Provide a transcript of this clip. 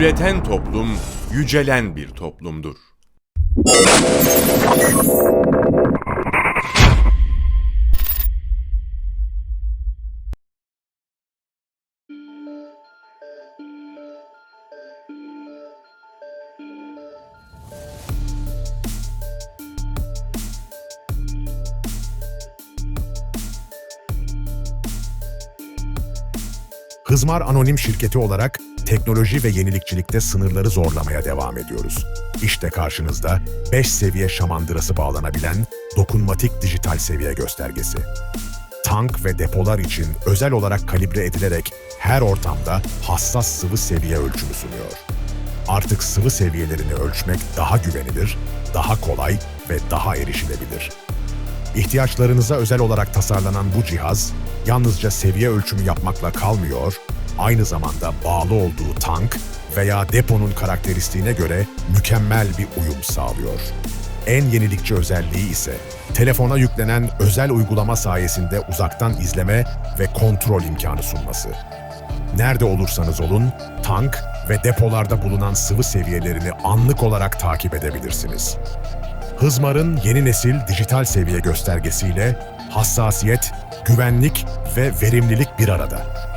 Üreten toplum, yücelen bir toplumdur. Hızmar Anonim Şirketi olarak teknoloji ve yenilikçilikte sınırları zorlamaya devam ediyoruz. İşte karşınızda 5 seviye şamandırası bağlanabilen dokunmatik dijital seviye göstergesi. Tank ve depolar için özel olarak kalibre edilerek her ortamda hassas sıvı seviye ölçümü sunuyor. Artık sıvı seviyelerini ölçmek daha güvenilir, daha kolay ve daha erişilebilir. İhtiyaçlarınıza özel olarak tasarlanan bu cihaz, yalnızca seviye ölçümü yapmakla kalmıyor, aynı zamanda bağlı olduğu tank veya deponun karakteristiğine göre mükemmel bir uyum sağlıyor. En yenilikçi özelliği ise telefona yüklenen özel uygulama sayesinde uzaktan izleme ve kontrol imkanı sunması. Nerede olursanız olun, tank ve depolarda bulunan sıvı seviyelerini anlık olarak takip edebilirsiniz. Hızmar'ın yeni nesil dijital seviye göstergesiyle hassasiyet, güvenlik ve verimlilik bir arada.